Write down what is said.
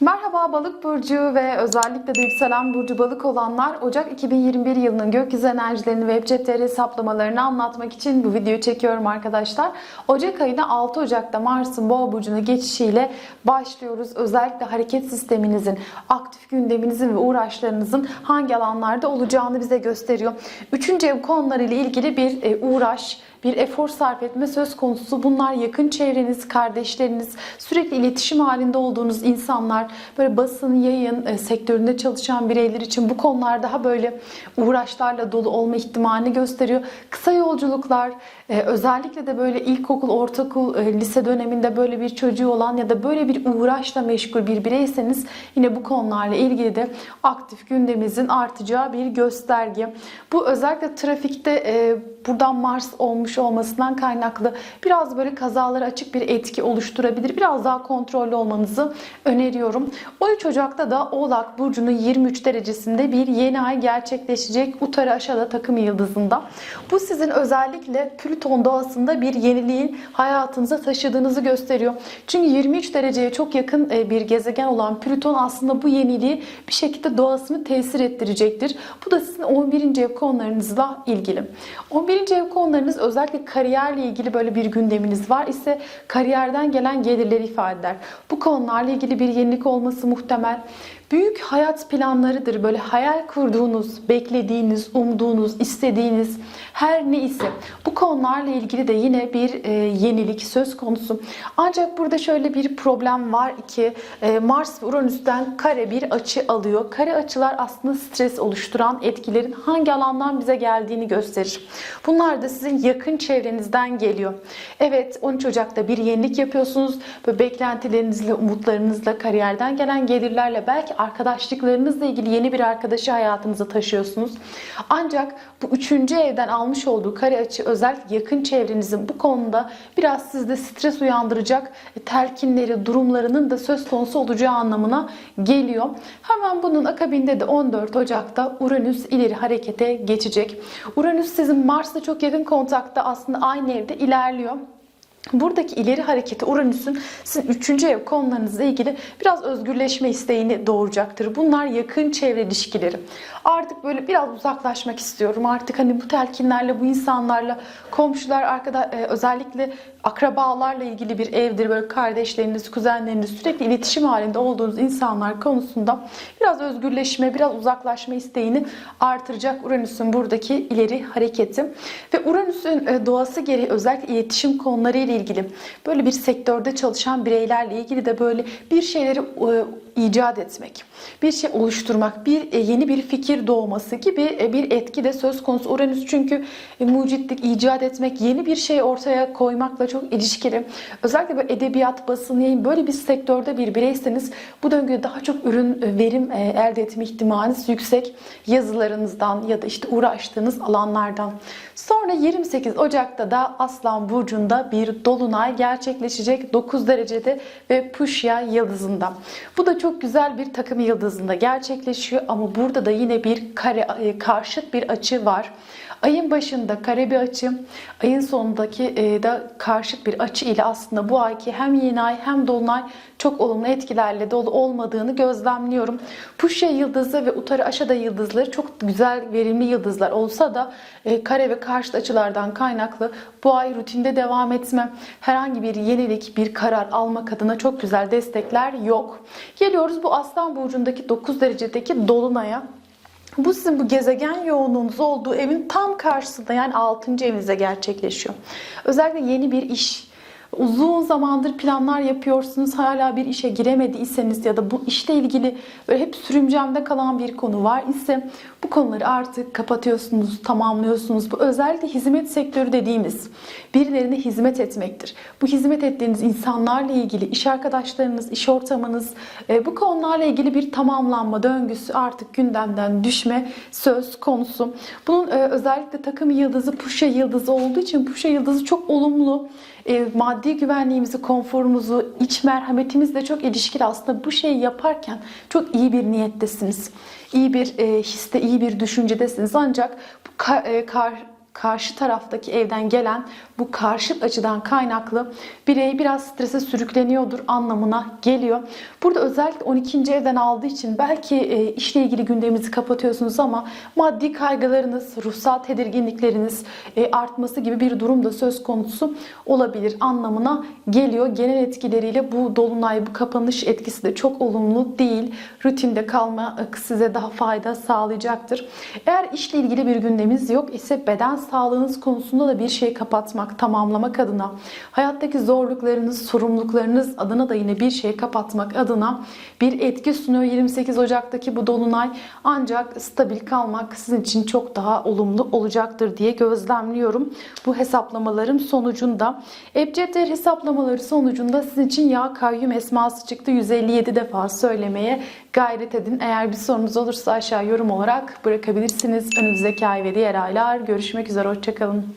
Merhaba balık burcu ve özellikle de yükselen burcu balık olanlar Ocak 2021 yılının gökyüzü enerjilerini ve cep TR hesaplamalarını anlatmak için bu videoyu çekiyorum arkadaşlar. Ocak ayına 6 Ocak'ta Mars'ın boğa burcuna geçişiyle başlıyoruz. Özellikle hareket sisteminizin, aktif gündeminizin ve uğraşlarınızın hangi alanlarda olacağını bize gösteriyor. Üçüncü ev konularıyla ilgili bir e, uğraş, bir efor sarf etme söz konusu. Bunlar yakın çevreniz, kardeşleriniz, sürekli iletişim halinde olduğunuz insanlar, böyle basın, yayın e, sektöründe çalışan bireyler için bu konular daha böyle uğraşlarla dolu olma ihtimalini gösteriyor. Kısa yolculuklar, e, özellikle de böyle ilkokul, ortaokul, e, lise döneminde böyle bir çocuğu olan ya da böyle bir uğraşla meşgul bir bireyseniz yine bu konularla ilgili de aktif gündeminizin artacağı bir gösterge. Bu özellikle trafikte e, buradan Mars olmuş olmasından kaynaklı biraz böyle kazalara açık bir etki oluşturabilir. Biraz daha kontrollü olmanızı öneriyorum. 13 Ocak'ta da Oğlak Burcu'nun 23 derecesinde bir yeni ay gerçekleşecek. Utarı aşağıda takım yıldızında. Bu sizin özellikle Plüton doğasında bir yeniliğin hayatınıza taşıdığınızı gösteriyor. Çünkü 23 dereceye çok yakın e, bir gezegen olan Plüton aslında bu yeniliği bir şekilde doğasını tesir ettirecektir. Bu da sizin 11. ev konularınızla ilgili. 11. ev konularınız özellikle kariyerle ilgili böyle bir gündeminiz var ise kariyerden gelen gelirleri ifade eder. Bu konularla ilgili bir yenilik olması muhtemel. Büyük hayat planlarıdır. Böyle hayal kurduğunuz, beklediğiniz, umduğunuz, istediğiniz her ne ise bu konularla ilgili de yine bir e, yenilik söz konusu. Ancak burada şöyle bir problem var ki e, Mars ve Uranüs'ten kare bir açı alıyor. Kare açılar aslında stres oluşturan etkilerin hangi alandan bize geldiğini gösterir. Bunlar da sizin yakın çevrenizden geliyor. Evet 13 Ocak'ta bir yenilik yapıyorsunuz. Böyle beklentilerinizle, umutlarınızla, kariyerden gelen gelirlerle belki arkadaşlıklarınızla ilgili yeni bir arkadaşı hayatınıza taşıyorsunuz. Ancak bu üçüncü evden almış olduğu kare açı özellikle yakın çevrenizin bu konuda biraz sizde stres uyandıracak telkinleri, durumlarının da söz konusu olacağı anlamına geliyor. Hemen bunun akabinde de 14 Ocak'ta Uranüs ileri harekete geçecek. Uranüs sizin Mars'la çok yakın kontakta aslında aynı evde ilerliyor. Buradaki ileri hareketi Uranüs'ün sizin 3. ev konularınızla ilgili biraz özgürleşme isteğini doğuracaktır. Bunlar yakın çevre ilişkileri. Artık böyle biraz uzaklaşmak istiyorum. Artık hani bu telkinlerle, bu insanlarla, komşular, arkada e, özellikle akrabalarla ilgili bir evdir. Böyle kardeşleriniz, kuzenleriniz sürekli iletişim halinde olduğunuz insanlar konusunda biraz özgürleşme, biraz uzaklaşma isteğini artıracak Uranüs'ün buradaki ileri hareketi. Ve Uranüs'ün e, doğası gereği özellikle iletişim konuları ile ilgili böyle bir sektörde çalışan bireylerle ilgili de böyle bir şeyleri e, icat etmek, bir şey oluşturmak, bir e, yeni bir fikir doğması gibi e, bir etki de söz konusu. Uranüs çünkü mucitlik, icat etmek, yeni bir şey ortaya koymakla çok ilişkili. Özellikle böyle edebiyat, basın, yayın böyle bir sektörde bir bireyseniz bu döngüde daha çok ürün, verim elde etme ihtimaliniz yüksek. Yazılarınızdan ya da işte uğraştığınız alanlardan. Sonra 28 Ocak'ta da Aslan Burcu'nda bir dolunay gerçekleşecek 9 derecede ve Puşya yıldızında. Bu da çok güzel bir takım yıldızında gerçekleşiyor ama burada da yine bir kare karşıt bir açı var. Ayın başında kare bir açı, ayın sonundaki e, de karşıt bir açı ile aslında bu ayki hem yeni ay hem dolunay çok olumlu etkilerle dolu olmadığını gözlemliyorum. Puşya yıldızı ve Utarı Aşada yıldızları çok güzel, verimli yıldızlar olsa da e, kare ve karşıt açılardan kaynaklı bu ay rutinde devam etme, herhangi bir yenilik, bir karar almak adına çok güzel destekler yok. Geliyoruz bu Aslan Burcu'ndaki 9 derecedeki dolunaya. Bu sizin bu gezegen yoğunluğunuz olduğu evin tam karşısında yani 6. evinizde gerçekleşiyor. Özellikle yeni bir iş, uzun zamandır planlar yapıyorsunuz hala bir işe giremediyseniz ya da bu işle ilgili böyle hep sürümcemde kalan bir konu var ise bu konuları artık kapatıyorsunuz, tamamlıyorsunuz. Bu özellikle hizmet sektörü dediğimiz birilerine hizmet etmektir. Bu hizmet ettiğiniz insanlarla ilgili iş arkadaşlarınız, iş ortamınız bu konularla ilgili bir tamamlanma döngüsü artık gündemden düşme söz konusu. Bunun özellikle takım yıldızı Puşa yıldızı olduğu için Puşa yıldızı çok olumlu maddi güvenliğimizi, konforumuzu, iç merhametimizle çok ilişkili aslında bu şeyi yaparken çok iyi bir niyettesiniz. İyi bir e, histe, iyi bir düşüncedesiniz. Ancak kar, e, kar karşı taraftaki evden gelen bu karşıt açıdan kaynaklı birey biraz strese sürükleniyordur anlamına geliyor. Burada özellikle 12. evden aldığı için belki e, işle ilgili gündeminizi kapatıyorsunuz ama maddi kaygılarınız, ruhsal tedirginlikleriniz e, artması gibi bir durum da söz konusu olabilir anlamına geliyor. Genel etkileriyle bu dolunay, bu kapanış etkisi de çok olumlu değil. Rutinde kalma e, size daha fayda sağlayacaktır. Eğer işle ilgili bir gündeminiz yok ise beden sağlığınız konusunda da bir şey kapatmak, tamamlamak adına, hayattaki zorluklarınız, sorumluluklarınız adına da yine bir şey kapatmak adına bir etki sunuyor 28 Ocak'taki bu dolunay. Ancak stabil kalmak sizin için çok daha olumlu olacaktır diye gözlemliyorum. Bu hesaplamalarım sonucunda. Ebcedler hesaplamaları sonucunda sizin için yağ kayyum esması çıktı. 157 defa söylemeye gayret edin. Eğer bir sorunuz olursa aşağı yorum olarak bırakabilirsiniz. Önümüzdeki ay ve diğer aylar görüşmek üzere. Hoşçakalın.